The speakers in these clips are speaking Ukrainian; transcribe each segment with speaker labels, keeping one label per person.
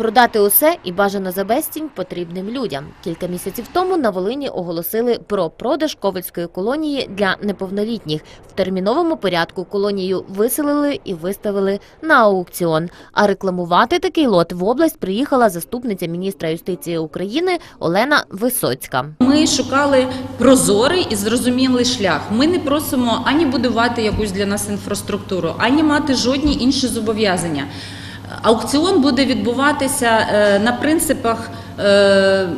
Speaker 1: Продати усе і бажано за безцінь потрібним людям. Кілька місяців тому на Волині оголосили про продаж ковальської колонії для неповнолітніх. В терміновому порядку колонію виселили і виставили на аукціон. А рекламувати такий лот в область приїхала заступниця міністра юстиції України Олена Висоцька.
Speaker 2: Ми шукали прозорий і зрозумілий шлях. Ми не просимо ані будувати якусь для нас інфраструктуру, ані мати жодні інші зобов'язання. Аукціон буде відбуватися е, на принципах е,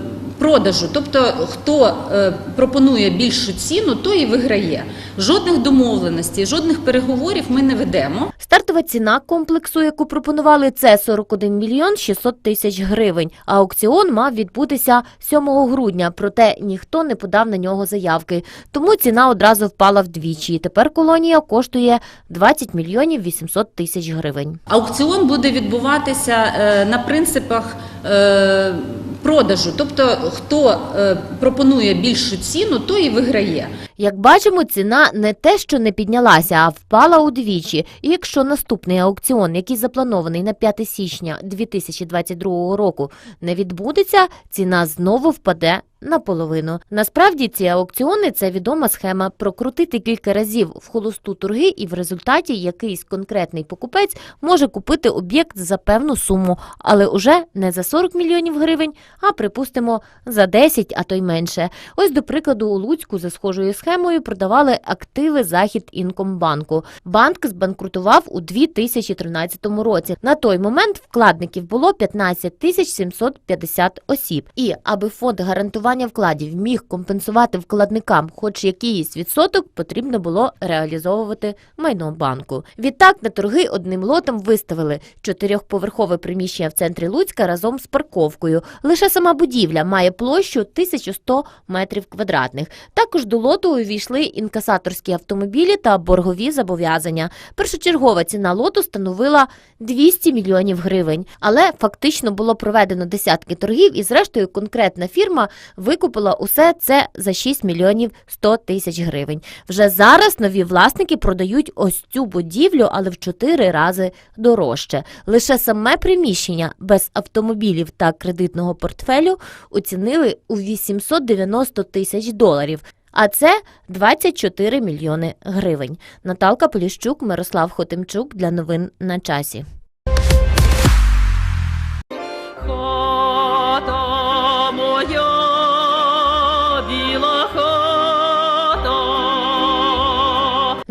Speaker 2: продажу. Тобто, хто е, пропонує більшу ціну, той і виграє. Жодних домовленостей, жодних переговорів ми не ведемо.
Speaker 1: Стартова ціна комплексу, яку пропонували, це 41 мільйон 600 тисяч гривень. А аукціон мав відбутися 7 грудня, проте ніхто не подав на нього заявки. Тому ціна одразу впала вдвічі. І Тепер колонія коштує 20 мільйонів 800 тисяч гривень.
Speaker 2: Аукціон буде відбуватися е, на принципах е, продажу. Тобто, хто е, пропонує більшу ціну, той і виграє.
Speaker 1: Як бачимо, ціна не те, що не піднялася, а впала удвічі. І якщо наступний аукціон, який запланований на 5 січня 2022 року, не відбудеться, ціна знову впаде. Наполовину. Насправді ці аукціони це відома схема прокрутити кілька разів в холосту торги, і в результаті якийсь конкретний покупець може купити об'єкт за певну суму, але уже не за 40 мільйонів гривень, а припустимо за 10, а то й менше. Ось до прикладу, у Луцьку за схожою схемою продавали активи Захід Інкомбанку. Банк збанкрутував у 2013 році. На той момент вкладників було 15 тисяч 750 осіб. І аби фонд гарантування вкладів міг компенсувати вкладникам хоч якийсь відсоток, потрібно було реалізовувати майно банку. Відтак на торги одним лотом виставили чотирьохповерхове приміщення в центрі Луцька разом з парковкою. Лише сама будівля має площу 1100 метрів квадратних. Також до лоту увійшли інкасаторські автомобілі та боргові зобов'язання. Першочергова ціна лоту становила 200 мільйонів гривень, але фактично було проведено десятки торгів, і зрештою конкретна фірма викупила усе це за 6 мільйонів 100 тисяч гривень. Вже зараз нові власники продають ось цю будівлю, але в 4 рази дорожче. Лише саме приміщення без автомобілів та кредитного портфелю оцінили у 890 тисяч доларів. А це 24 мільйони гривень. Наталка Поліщук, Мирослав Хотимчук для новин на часі.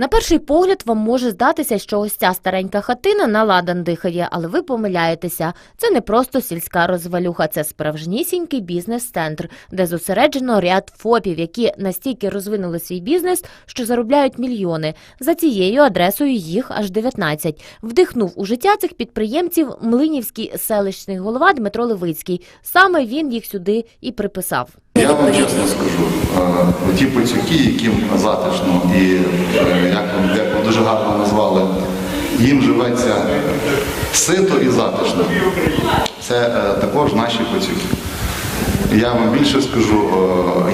Speaker 1: На перший погляд вам може здатися, що ось ця старенька хатина на ладан дихає, але ви помиляєтеся. Це не просто сільська розвалюха, це справжнісінький бізнес-центр, де зосереджено ряд ФОПів, які настільки розвинули свій бізнес, що заробляють мільйони. За цією адресою їх аж 19. Вдихнув у життя цих підприємців млинівський селищний голова Дмитро Левицький. Саме він їх сюди і приписав.
Speaker 3: Я вам чесно скажу, е, ті пацюки, яким затишно і е, як, ви- дуже гарно назвали, їм живеться сито і затишно. Це е, також наші пацюки. Я вам більше скажу,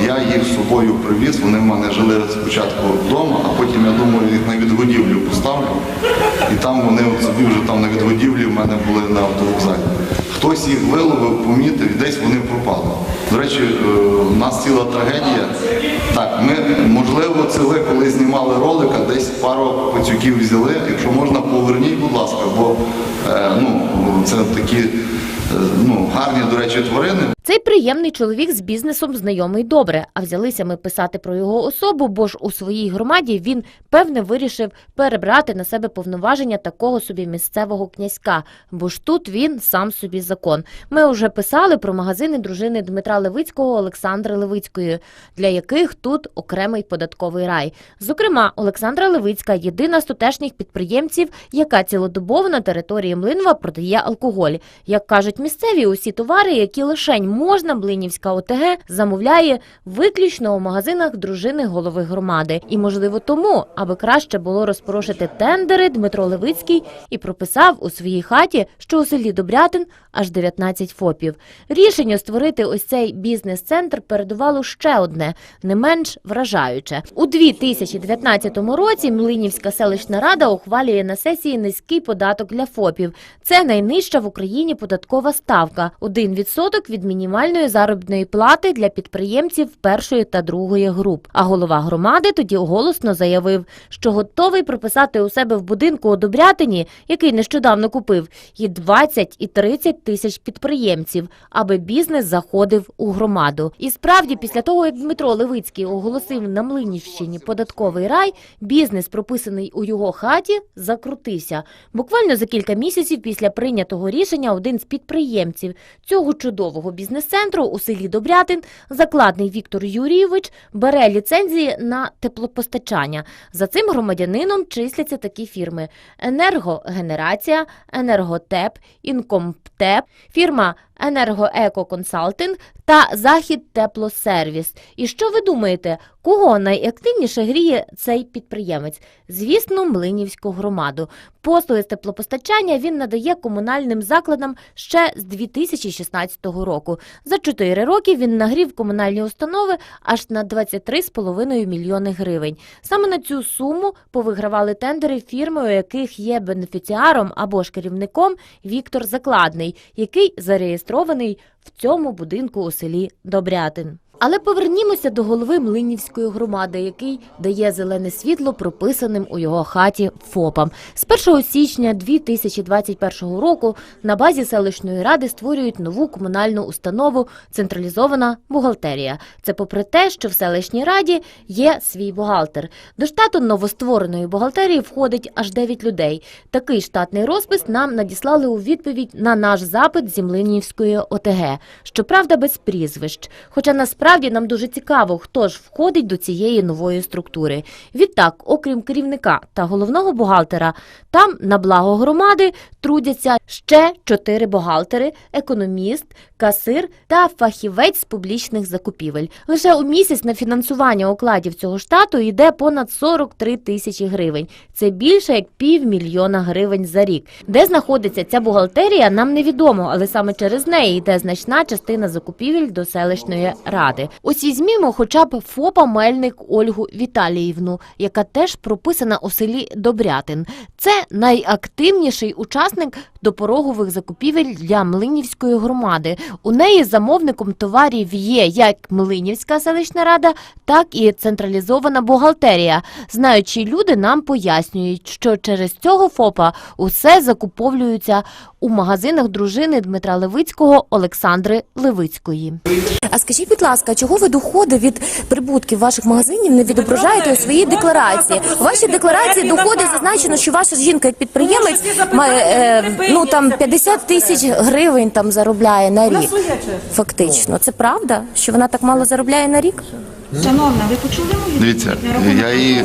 Speaker 3: я їх з собою привіз, вони в мене жили спочатку вдома, а потім я думаю, їх на відгодівлю поставлю. І там вони от собі вже там на відгодівлі в мене були на автовокзалі. Хтось їх виловив, помітив, десь вони пропали. До речі, в у нас ціла трагедія. Так, ми, можливо, це ви, коли знімали ролика, десь пару пацюків взяли. Якщо можна, поверніть, будь ласка, бо е, ну, це такі е, ну, гарні, до речі, тварини.
Speaker 1: Цей приємний чоловік з бізнесом знайомий добре, а взялися ми писати про його особу, бо ж у своїй громаді він певне вирішив перебрати на себе повноваження такого собі місцевого князька, бо ж тут він сам собі закон. Ми вже писали про магазини дружини Дмитра Левицького Олександри Левицької, для яких тут окремий податковий рай. Зокрема, Олександра Левицька єдина з тутешніх підприємців, яка цілодобово на території Млинова продає алкоголь. Як кажуть місцеві, усі товари, які лишень можна, Млинівська ОТГ замовляє виключно у магазинах дружини голови громади. І, можливо, тому, аби краще було розпорошити тендери, Дмитро Левицький і прописав у своїй хаті, що у селі Добрятин аж 19 ФОПів. Рішення створити ось цей бізнес-центр передувало ще одне, не менш вражаюче. У 2019 році Млинівська селищна рада ухвалює на сесії низький податок для ФОПів. Це найнижча в Україні податкова ставка – 1% від мінімальної заробітної плати для підприємців першої та другої груп. А голова громади тоді голосно заявив, що готовий прописати у себе в будинку у Добрятині, який нещодавно купив, і 20 і 30 тисяч підприємців, аби бізнес заходив у громаду. І справді, після того як Дмитро Левицький оголосив на Млинівщині податковий рай, бізнес, прописаний у його хаті, закрутився. Буквально за кілька місяців після прийнятого рішення один з підприємців цього чудового бізнес-центру у селі Добрятин, закладний Віктор Юрійович, бере ліцензії на теплопостачання. За цим громадянином числяться такі фірми: Енергогенерація, Енерготеп, Інкомтеп, фірма Енергоекоконсалтинг та Захід Теплосервіс. І що ви думаєте, кого найактивніше гріє цей підприємець? Звісно, Млинівську громаду. Послуги з теплопостачання він надає комунальним закладам ще з 2016 року. За 4 роки він нагрів комунальні установи аж на 23,5 мільйони гривень. Саме на цю суму повигравали тендери фірми, у яких є бенефіціаром або ж керівником Віктор Закладний, який зареєстрований в цьому будинку у селі Добрятин. Але повернімося до голови Млинівської громади, який дає зелене світло прописаним у його хаті ФОПам. З 1 січня 2021 року на базі селищної ради створюють нову комунальну установу централізована бухгалтерія. Це попри те, що в селищній раді є свій бухгалтер. До штату новоствореної бухгалтерії входить аж 9 людей. Такий штатний розпис нам надіслали у відповідь на наш запит зі Млинівської ОТГ. Щоправда, без прізвищ. Хоча насправді нам дуже цікаво, хто ж входить до цієї нової структури. Відтак, окрім керівника та головного бухгалтера, там на благо громади трудяться ще чотири бухгалтери, економіст, касир та фахівець з публічних закупівель. Лише у місяць на фінансування окладів цього штату йде понад 43 тисячі гривень. Це більше як півмільйона гривень за рік. Де знаходиться ця бухгалтерія, нам невідомо, але саме через неї йде значна частина закупівель до селищної ради. Ось візьмімо хоча б ФОПа Мельник Ольгу Віталіївну, яка теж прописана у селі Добрятин. Це найактивніший учасник допорогових закупівель для Млинівської громади. У неї замовником товарів є як Млинівська селищна рада, так і централізована бухгалтерія. Знаючі люди нам пояснюють, що через цього ФОПа усе закуповлюється у магазинах дружини Дмитра Левицького Олександри Левицької.
Speaker 4: А скажіть, будь ласка, чого ви доходи від прибутків ваших магазинів не відображаєте у своїй декларації? У вашій декларації доходи зазначено, що ваша жінка як підприємець має е, ну там 50 тисяч гривень там заробляє на рік. Фактично, це правда, що вона так мало заробляє на рік?
Speaker 5: Шановна, ви почули
Speaker 3: Дивіться, я її е,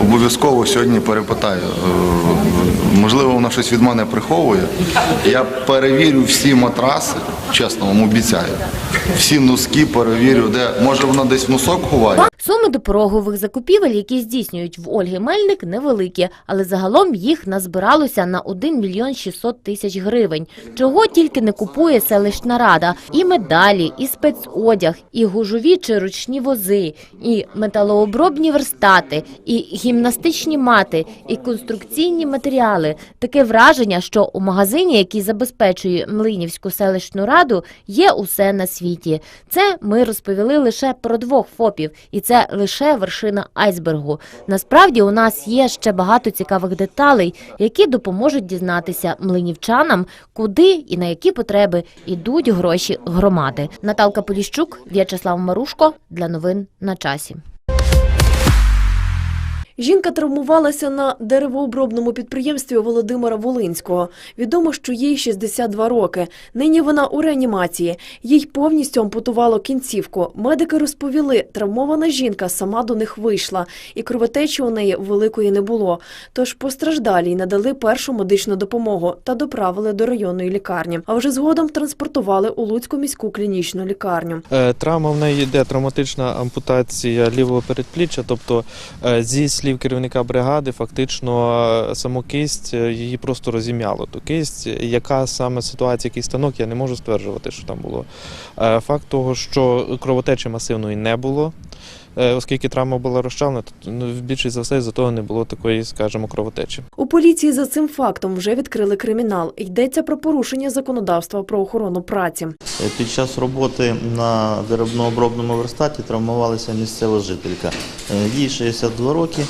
Speaker 3: обов'язково сьогодні перепитаю. Е, Можливо, вона щось від мене приховує. Я перевірю всі матраси, чесно вам обіцяю. Всі носки перевірю, де може вона десь носок ховає.
Speaker 1: Суми допорогових закупівель, які здійснюють в Ольги Мельник, невеликі, але загалом їх назбиралося на 1 мільйон 600 тисяч гривень. Чого тільки не купує селищна рада: і медалі, і спецодяг, і гужові чи ручні вози, і металообробні верстати, і гімнастичні мати, і конструкційні матеріали. Таке враження, що у магазині, який забезпечує Млинівську селищну раду, є усе на світі. Це ми розповіли лише про двох ФОПів, і це лише вершина айсбергу. Насправді у нас є ще багато цікавих деталей, які допоможуть дізнатися млинівчанам, куди і на які потреби йдуть гроші громади. Наталка Поліщук, В'ячеслав Марушко для новин на часі.
Speaker 6: Жінка травмувалася на деревообробному підприємстві Володимира Волинського. Відомо, що їй 62 роки. Нині вона у реанімації. Їй повністю ампутувало кінцівку. Медики розповіли, травмована жінка сама до них вийшла, і кровотечі у неї великої не було. Тож постраждалій надали першу медичну допомогу та доправили до районної лікарні. А вже згодом транспортували у Луцьку міську клінічну лікарню.
Speaker 7: Е, Травма в неї йде травматична ампутація лівого передпліччя, тобто е, зі слів керівника бригади, фактично е, саму кисть е, її просто розім'яло. То кисть, яка саме ситуація, який станок, я не можу стверджувати, що там було. Е, Факт того, що кровотечі масивної не було. Е, Оскільки травма була розчавлена, то ну, більшість за все за того не було такої, скажімо, кровотечі.
Speaker 6: У поліції за цим фактом вже відкрили кримінал. Йдеться про порушення законодавства про охорону праці.
Speaker 8: Е, Під час роботи на деревнообробному верстаті травмувалася місцева жителька. Е, Їй 62 роки.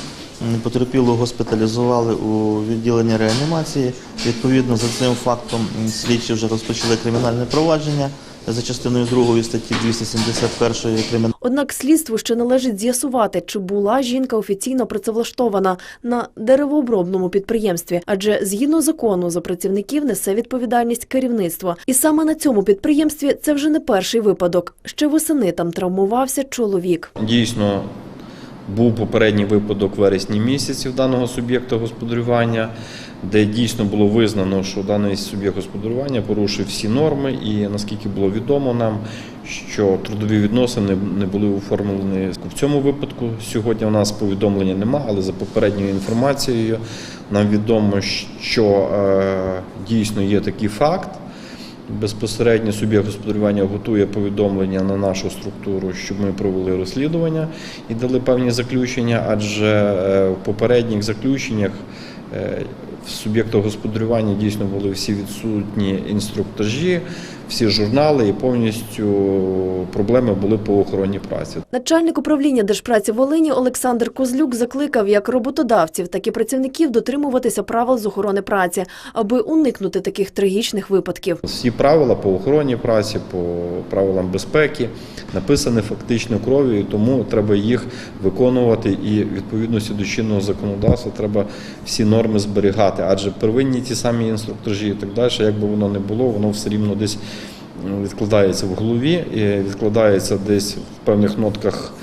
Speaker 8: Потерпілу госпіталізували у відділення реанімації. Відповідно, за цим фактом слідчі вже розпочали кримінальне провадження за частиною 2 статті 271 кримінального
Speaker 6: Однак слідству ще належить з'ясувати, чи була жінка офіційно працевлаштована на деревообробному підприємстві, адже згідно закону за працівників несе відповідальність керівництво. І саме на цьому підприємстві це вже не перший випадок. Ще восени там травмувався чоловік.
Speaker 9: Дійсно, був попередній випадок в вересні місяці даного суб'єкта господарювання, де дійсно було визнано, що даний суб'єкт господарювання порушив всі норми, і наскільки було відомо нам, що трудові відносини не були оформлені в цьому випадку. Сьогодні у нас повідомлення немає, але за попередньою інформацією нам відомо, що е, дійсно є такий факт. Безпосередньо суб'єкт господарювання готує повідомлення на нашу структуру, щоб ми провели розслідування і дали певні заключення, адже е, в попередніх заключеннях е, в суб'єктах господарювання дійсно були всі відсутні інструктажі, всі журнали і повністю проблеми були по охороні праці.
Speaker 6: Начальник управління Держпраці Волині Олександр Козлюк закликав як роботодавців, так і працівників дотримуватися правил з охорони праці, аби уникнути таких трагічних випадків.
Speaker 9: Всі правила по охороні праці, по правилам безпеки написані фактично кров'ю, тому треба їх виконувати і відповідності до чинного законодавства треба всі норми зберігати. Адже первинні ті самі інструктажі і так далі, як би воно не було, воно все рівно десь відкладається в голові, відкладається десь в певних нотках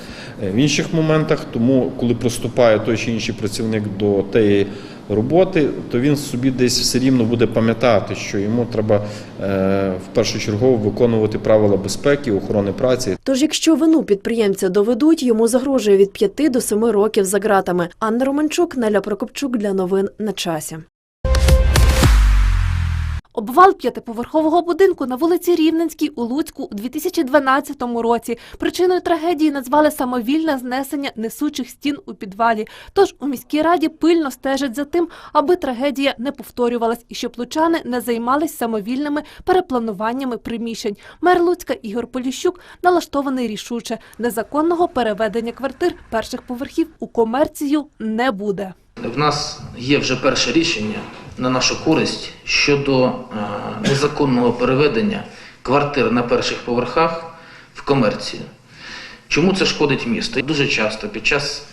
Speaker 9: е, в інших моментах. Тому, коли приступає той чи інший працівник до тієї роботи, то він собі десь все рівно буде пам'ятати, що йому треба е, в першу чергу виконувати правила безпеки, охорони праці.
Speaker 6: Тож, якщо вину підприємця доведуть, йому загрожує від 5 до 7 років за ґратами. Анна Романчук, Неля Прокопчук для новин на часі.
Speaker 10: Обвал п'ятиповерхового будинку на вулиці Рівненській у Луцьку у 2012 році. Причиною трагедії назвали самовільне знесення несучих стін у підвалі. Тож у міській раді пильно стежать за тим, аби трагедія не повторювалась і щоб лучани не займались самовільними переплануваннями приміщень. Мер Луцька Ігор Поліщук налаштований рішуче. Незаконного переведення квартир перших поверхів у комерцію не буде.
Speaker 11: В нас є вже перше рішення на нашу користь щодо е, незаконного переведення квартир на перших поверхах в комерцію. Чому це шкодить місту? Дуже часто під час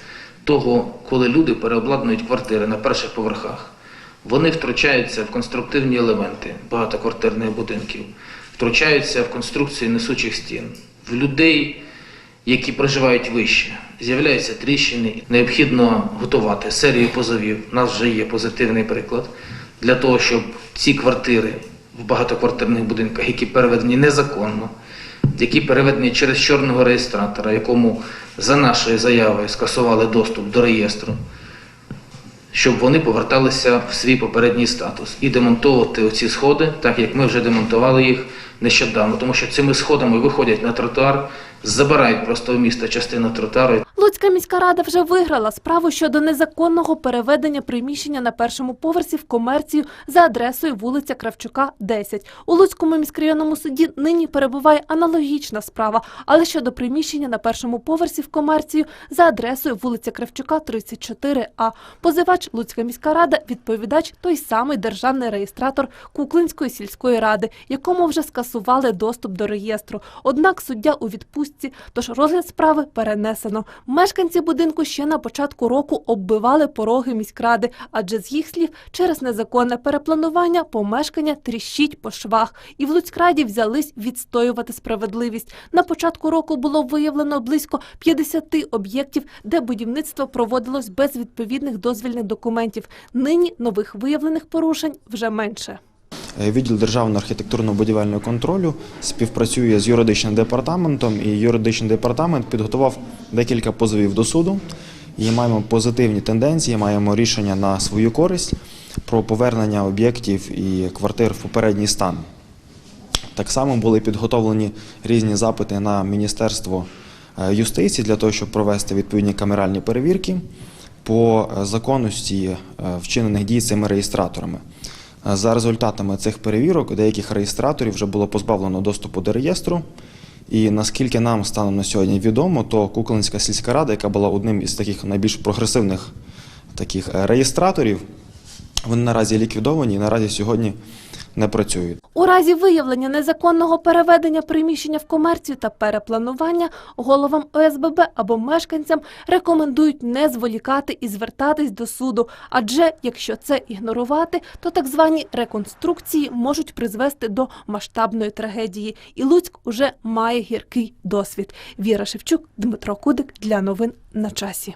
Speaker 11: того, коли люди переобладнують квартири на перших поверхах, вони втручаються в конструктивні елементи багатоквартирних будинків, втручаються в конструкцію несучих стін, в людей, які проживають вище. З'являються тріщини. Необхідно готувати серію позовів. У нас вже є позитивний приклад для того, щоб ці квартири в багатоквартирних будинках, які переведені незаконно, які переведені через чорного реєстратора, якому за нашою заявою скасували доступ до реєстру, щоб вони поверталися в свій попередній статус і демонтовувати оці сходи, так як ми вже демонтували їх нещодавно, тому що цими сходами виходять на тротуар, забирають просто у міста частину тротуару.
Speaker 10: Луцька міська рада вже виграла справу щодо незаконного переведення приміщення на першому поверсі в комерцію за адресою вулиця Кравчука, 10. У Луцькому міськрайонному суді нині перебуває аналогічна справа, але щодо приміщення на першому поверсі в комерцію за адресою вулиця Кравчука, 34А. Позивач Луцька міська рада, відповідач той самий державний реєстратор Куклинської сільської ради, якому вже скасували доступ до реєстру. Однак суддя у відпустці, тож розгляд справи перенесено. Мешканці будинку ще на початку року оббивали пороги міськради, адже з їх слів, через незаконне перепланування помешкання тріщить по швах. І в Луцькраді взялись відстоювати справедливість. На початку року було виявлено близько 50 об'єктів, де будівництво проводилось без відповідних дозвільних документів. Нині нових виявлених порушень вже менше.
Speaker 12: Е, Відділ державного архітектурно-будівельного контролю співпрацює з юридичним департаментом, і юридичний департамент підготував декілька позовів до суду. І маємо позитивні тенденції, маємо рішення на свою користь про повернення об'єктів і квартир в попередній стан. Так само були підготовлені різні запити на Міністерство е, юстиції для того, щоб провести відповідні камеральні перевірки по е, законності вчинених дій цими реєстраторами. Е, За результатами цих перевірок деяких реєстраторів вже було позбавлено доступу до реєстру. І наскільки нам станом на сьогодні відомо, то Кукленська сільська рада, яка була одним із таких найбільш прогресивних таких е, реєстраторів, вони наразі ліквідовані і наразі сьогодні не працюють.
Speaker 10: У разі виявлення незаконного переведення приміщення в комерцію та перепланування головам ОСББ або мешканцям рекомендують не зволікати і звертатись до суду. Адже якщо це ігнорувати, то так звані реконструкції можуть призвести до масштабної трагедії. І Луцьк уже має гіркий досвід. Віра Шевчук, Дмитро Кудик для новин на часі.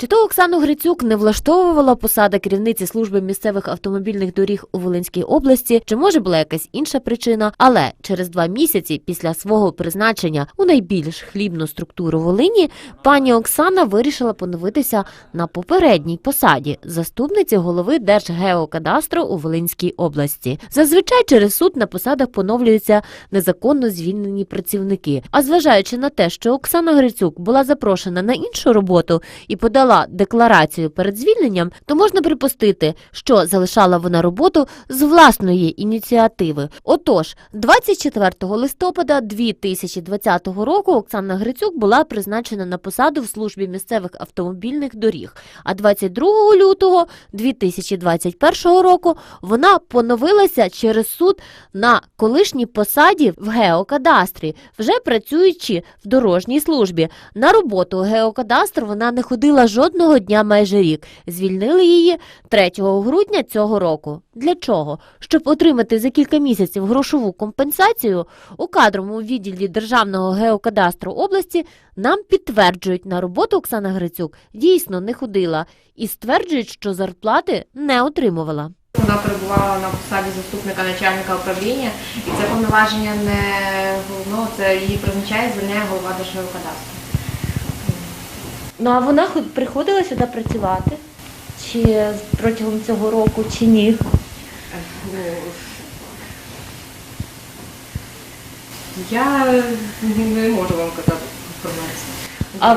Speaker 1: Чи то Оксану Грицюк не влаштовувала посада керівниці служби місцевих автомобільних доріг у Волинській області, чи може була якась інша причина, але через два місяці після свого призначення у найбільш хлібну структуру Волині пані Оксана вирішила поновитися на попередній посаді заступниці голови Держгеокадастру у Волинській області. Зазвичай через суд на посадах поновлюються незаконно звільнені працівники. А зважаючи на те, що Оксана Грицюк була запрошена на іншу роботу і подала декларацію перед звільненням, то можна припустити, що залишала вона роботу з власної ініціативи. Отож, 24 листопада 2020 року Оксана Грицюк була призначена на посаду в службі місцевих автомобільних доріг. А 22 лютого 2021 року вона поновилася через суд на колишній посаді в геокадастрі, вже працюючи в дорожній службі. На роботу геокадастр вона не ходила жодного дня майже рік. Звільнили її 3 грудня цього року. Для чого? Щоб отримати за кілька місяців грошову компенсацію, у кадровому відділі Державного геокадастру області нам підтверджують, на роботу Оксана Грицюк дійсно не ходила і стверджують, що зарплати не отримувала.
Speaker 13: Вона перебувала на посаді заступника начальника управління, і це повноваження не головного, це її призначає, звільняє голова Держгеокадастру.
Speaker 1: Ну а вона приходила сюди працювати? Чи протягом цього року, чи ні?
Speaker 13: Я не можу вам казати інформацію.
Speaker 1: А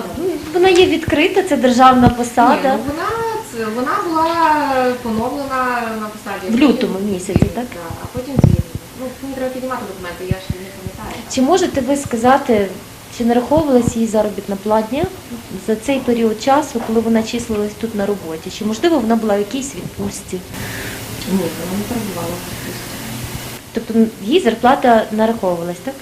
Speaker 1: вона є відкрита, це державна
Speaker 13: Ні,
Speaker 1: посада.
Speaker 13: ну вона, це- вона була поновлена на посаді.
Speaker 1: В лютому місяці, так?
Speaker 13: Так, а потім звільнена. Ну, мені треба піднімати документи, я ж не пам'ятаю.
Speaker 1: Чи можете ви сказати, чи нараховувалась їй заробітна платня за цей період часу, коли вона числилась тут на роботі? Чи можливо вона була в якійсь відпустці?
Speaker 13: Ні, вона не перебувала.
Speaker 1: Тобто їй зарплата нараховувалась, так?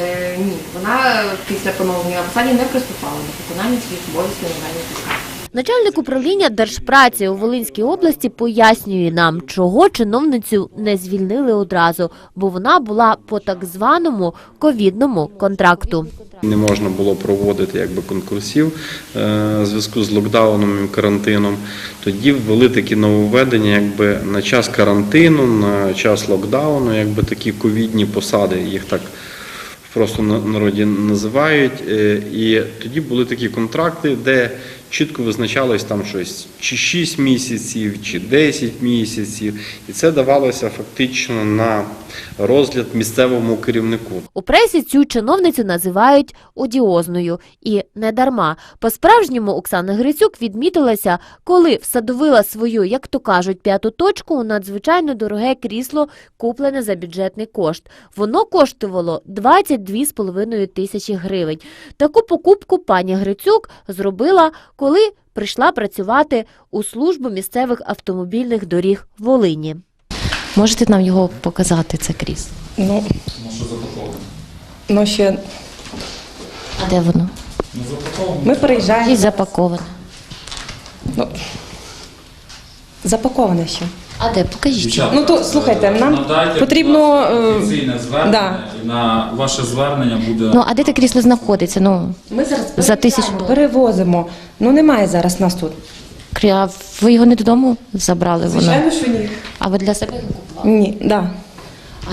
Speaker 13: Е, ні, вона після поновлення посаді не приступала до виконання своїх обов'язків на даній посаді.
Speaker 1: Начальник управління Держпраці у Волинській області пояснює нам, чого чиновницю не звільнили одразу, бо вона була по так званому ковідному контракту.
Speaker 9: Не можна було проводити якби конкурсів у в зв'язку з локдауном і карантином. Тоді ввели такі нововведення, якби на час карантину, на час локдауну, якби такі ковідні посади, їх так просто на народі називають. Е, І тоді були такі контракти, де чітко визначалось там щось чи 6 місяців, чи 10 місяців, і це давалося фактично на розгляд місцевому керівнику.
Speaker 1: У пресі цю чиновницю називають одіозною. І не дарма. По-справжньому Оксана Грицюк відмітилася, коли всадовила свою, як то кажуть, п'яту точку у надзвичайно дороге крісло, куплене за бюджетний кошт. Воно коштувало 22,5 тисячі гривень. Таку покупку пані Грицюк зробила, коли прийшла працювати у службу місцевих автомобільних доріг в Волині.
Speaker 14: Можете нам його показати, це кріс?
Speaker 15: Ну, ну ще
Speaker 14: А де воно?
Speaker 15: Ми переїжджаємо.
Speaker 14: І запаковане.
Speaker 15: Ну, запаковане ще.
Speaker 14: А де? Покажіть.
Speaker 15: Ну то слухайте, нам
Speaker 16: Надайте,
Speaker 15: потрібно
Speaker 16: будь ласка,
Speaker 15: е,
Speaker 16: офіційне звернення,
Speaker 15: да.
Speaker 16: і на ваше звернення буде
Speaker 14: Ну, а де те крісло знаходиться? Ну,
Speaker 15: Ми зараз
Speaker 14: за тисячу доларів.
Speaker 15: перевозимо. Ну немає зараз нас тут.
Speaker 14: Крі- А ви його не додому забрали? Воно?
Speaker 15: Звичайно, що ні.
Speaker 14: А ви для себе його купували?
Speaker 15: Ні, да.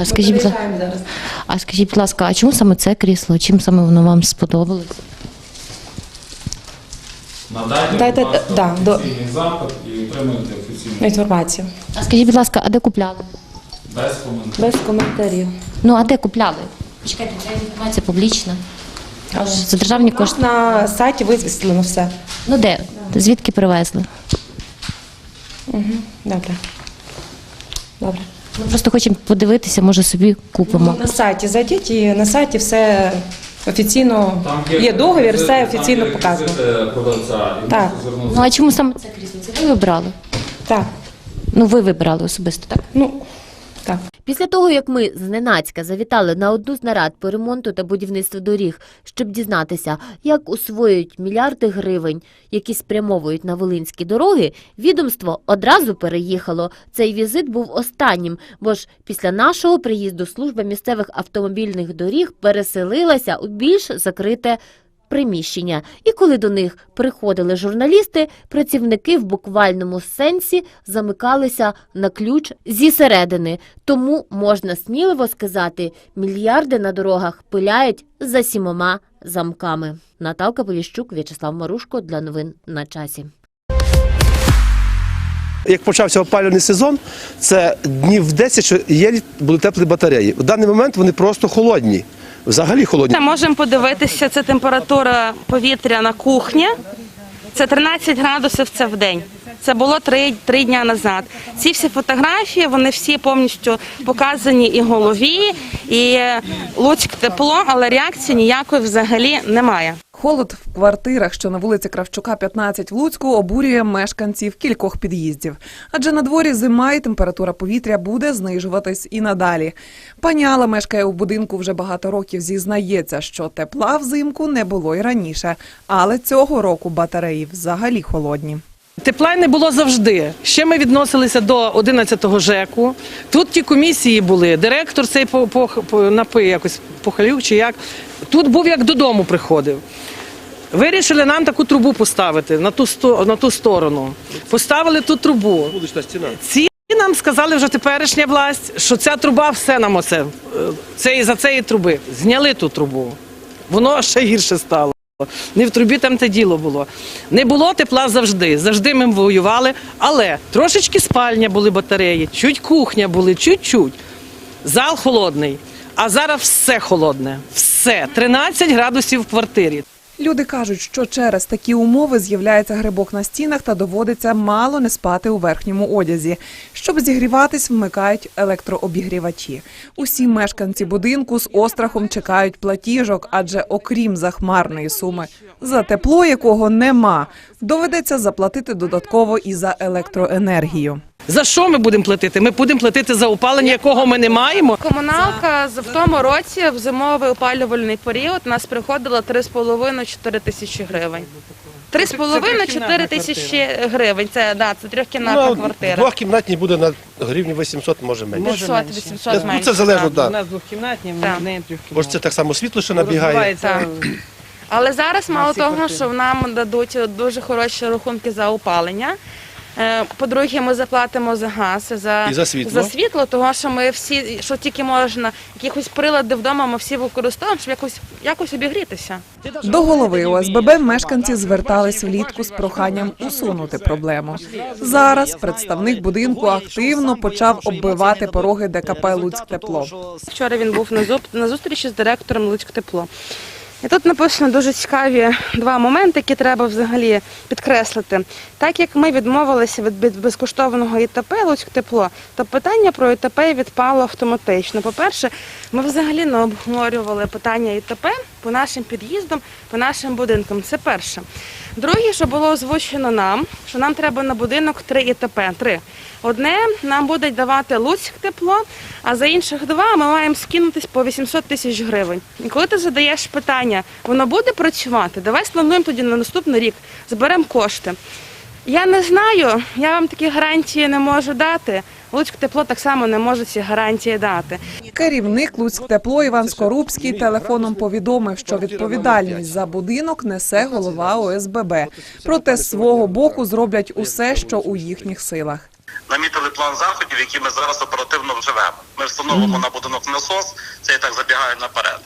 Speaker 14: А скажіть, будь ласка,
Speaker 15: Переїжджаємо зараз.
Speaker 14: а скажіть, будь ласка, а чому саме це крісло? Чим саме воно вам сподобалось?
Speaker 16: Надайте,
Speaker 15: Дайте,
Speaker 16: будь ласка,
Speaker 15: да, до-
Speaker 16: офіційний запит і отримуєте офіційну
Speaker 15: Інформацію.
Speaker 14: А скажіть, будь ласка, а де купляли?
Speaker 16: без коментарів.
Speaker 15: Без коментарів.
Speaker 14: Ну, а де купляли? Чекайте, ця інформація публічна.
Speaker 15: Але
Speaker 14: За державні кошти.
Speaker 15: на сайті висвітлено все.
Speaker 14: Ну де? Звідки привезли?
Speaker 15: Угу. Добре. Добре.
Speaker 14: Ми просто хочемо подивитися, може собі купимо.
Speaker 15: На сайті зайдіть і на сайті все офіційно є договір, все офіційно показано.
Speaker 16: продавця,
Speaker 15: Так.
Speaker 14: Ну а чому саме це крісло? Це ви вибрали?
Speaker 15: Так.
Speaker 14: Ну, ви вибрали особисто, так?
Speaker 15: Ну, так.
Speaker 1: Після того, як ми зненацька завітали на одну з нарад по ремонту та будівництву доріг, щоб дізнатися, як усвоюють мільярди гривень, які спрямовують на волинські дороги, відомство одразу переїхало. Цей візит був останнім, бо ж після нашого приїзду служба місцевих автомобільних доріг переселилася у більш закрите приміщення. І коли до них приходили журналісти, працівники в буквальному сенсі замикалися на ключ зі середини. Тому можна сміливо сказати, мільярди на дорогах пиляють за сімома замками. Наталка Поліщук, В'ячеслав Марушко для новин на часі.
Speaker 17: Як почався опалювальний сезон, це днів 10, що є були теплі батареї. У даний момент вони просто холодні. Взагалі холодні.
Speaker 18: Можемо подивитися, це температура повітря на кухні. Це 13 градусів це в день. Це було три, три дня назад. Ці всі фотографії, вони всі повністю показані і голові, і Луцьк тепло, але реакції ніякої взагалі немає.
Speaker 19: Холод в квартирах, що на вулиці Кравчука, 15 в Луцьку, обурює мешканців кількох під'їздів. Адже на дворі зима і температура повітря буде знижуватись і надалі. Пані Алла мешкає у будинку вже багато років. Зізнається, що тепла взимку не було й раніше, але цього року батареї взагалі холодні.
Speaker 20: Тепла не було завжди. Ще ми відносилися до 11-го ЖЕКу. Тут ті комісії були. Директор цей по, по, по якось похалюк чи як. Тут був як додому приходив. Вирішили нам таку трубу поставити на ту, сто- на ту сторону. Поставили ту трубу.
Speaker 17: Вулична стіна.
Speaker 20: Ці нам сказали вже теперішня власть, що ця труба все нам оце. е, Це за цієї труби. Зняли ту трубу. Воно ще гірше стало. Не в трубі там те діло було. Не було тепла завжди. Завжди ми воювали, але трошечки спальня були батареї, чуть кухня були, чуть-чуть. Зал холодний. А зараз все холодне. Все. 13 градусів в квартирі.
Speaker 19: Люди кажуть, що через такі умови з'являється грибок на стінах та доводиться мало не спати у верхньому одязі. Щоб зігріватись, вмикають електрообігрівачі. Усі мешканці будинку з острахом чекають платіжок, адже окрім захмарної суми, за тепло якого нема, доведеться заплатити додатково і за електроенергію.
Speaker 20: За що ми будемо платити? Ми будемо платити за опалення, якого ми не маємо.
Speaker 18: Комуналка в тому році в зимовий опалювальний період нас приходила 3,5 4 тисячі гривень. 3,5-4 тисячі гривень. Це, да, це трьохкімнатна
Speaker 17: Ну,
Speaker 18: квартира.
Speaker 17: Двохкімнатні буде на гривні 800, може менше.
Speaker 18: 500 Це- 800
Speaker 17: ну, це залежно, так.
Speaker 20: У нас двохкімнатні,
Speaker 18: Так.
Speaker 20: в неї
Speaker 17: Бо це так само світло, що набігає.
Speaker 18: Але зараз мало того, квартири. що нам дадуть дуже хороші рахунки за опалення. Е, По-друге, ми заплатимо за газ, за,
Speaker 17: І за світло.
Speaker 18: за світло, того що ми всі, що тільки можна, якихось прилади вдома ми всі використовуємо, щоб якось, якось обігрітися.
Speaker 19: До голови ОСББ мешканці звертались влітку з проханням усунути проблему. Зараз представник будинку активно почав оббивати пороги ДКП Луцьк Тепло.
Speaker 18: Вчора він був на зустрічі з директором Луцьк Тепло. І тут написано дуже цікаві два моменти, які треба взагалі підкреслити. Так як ми відмовилися від безкоштовного ІТП Луцьк Тепло, то питання про ІТП відпало автоматично. По-перше, ми взагалі не обговорювали питання ІТП по нашим під'їздам, по нашим будинкам. Це перше. Друге, що було озвучено нам, що нам треба на будинок 3 ІТП. Три. Одне нам буде давати Луцьк тепло, а за інших два ми маємо скинутись по 800 тисяч гривень. І коли ти задаєш питання, воно буде працювати, давай сплануємо тоді на наступний рік, зберемо кошти. Я не знаю, я вам такі гарантії не можу дати. Луцьк тепло так само не може ці гарантії дати.
Speaker 19: Керівник Луцьк тепло Іван Скорубський телефоном повідомив, що відповідальність за будинок несе голова ОСББ. Проте з свого боку зроблять усе, що у їхніх силах.
Speaker 21: намітили план заходів, які ми зараз оперативно вживемо. Ми встановимо на будинок насос, це я так забігаю наперед,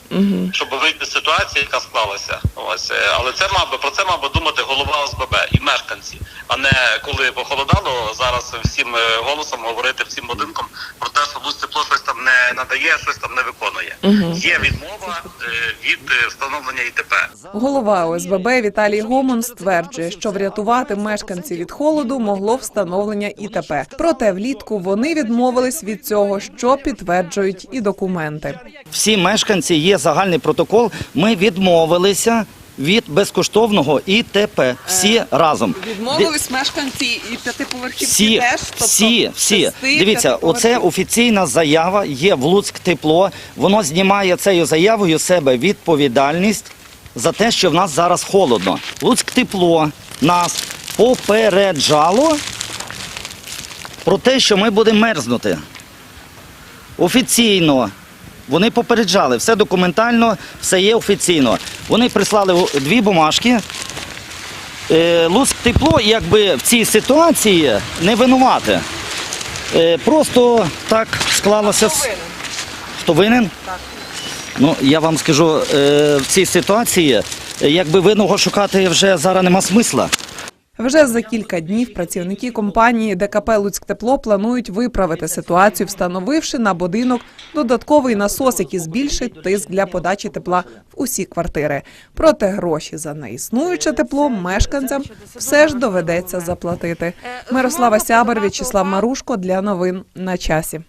Speaker 21: щоб вийти з ситуації, яка склалася. Ось, е, але це мав би про це мав би думати голова ОСББ і мешканці, а не коли похолодало зараз всім е, голосом говорити всім будинкам про те, що тепло щось там не надає, щось там не виконує.
Speaker 19: Мгм.
Speaker 21: Є відмова е, від встановлення ІТП.
Speaker 19: Голова ОСББ Віталій Гомон стверджує, що врятувати мешканців від холоду могло встановлення ІТП. Проте влітку вони відмовились від цього, що підтверджують і документи.
Speaker 22: всі мешканці є загальний протокол. Ми відмовилися від безкоштовного ІТП. Всі разом.
Speaker 19: Відмовились мешканці і п'ятиповерхівки
Speaker 22: Всі,
Speaker 19: теж, тобто
Speaker 22: всі, всі. Дивіться, оце офіційна заява. Є в Луцьк тепло. Воно знімає цією заявою себе відповідальність за те, що в нас зараз холодно. Луцьк тепло нас попереджало про те, що ми будемо мерзнути. Офіційно. Вони попереджали, все документально, все є офіційно. Вони прислали дві бумажки. Е, Луцьк тепло, якби в цій ситуації не винувати. Е, Просто так склалося. Хто винен? Ну, я вам скажу, е, в цій ситуації, якби винного шукати вже зараз нема смисла.
Speaker 19: Вже за кілька днів працівники компанії ДКП «Луцьктепло» планують виправити ситуацію, встановивши на будинок додатковий насос, який збільшить тиск для подачі тепла в усі квартири. Проте гроші за неіснуюче тепло мешканцям все ж доведеться заплатити. Мирослава Сябер, В'ячеслав Марушко для новин на часі.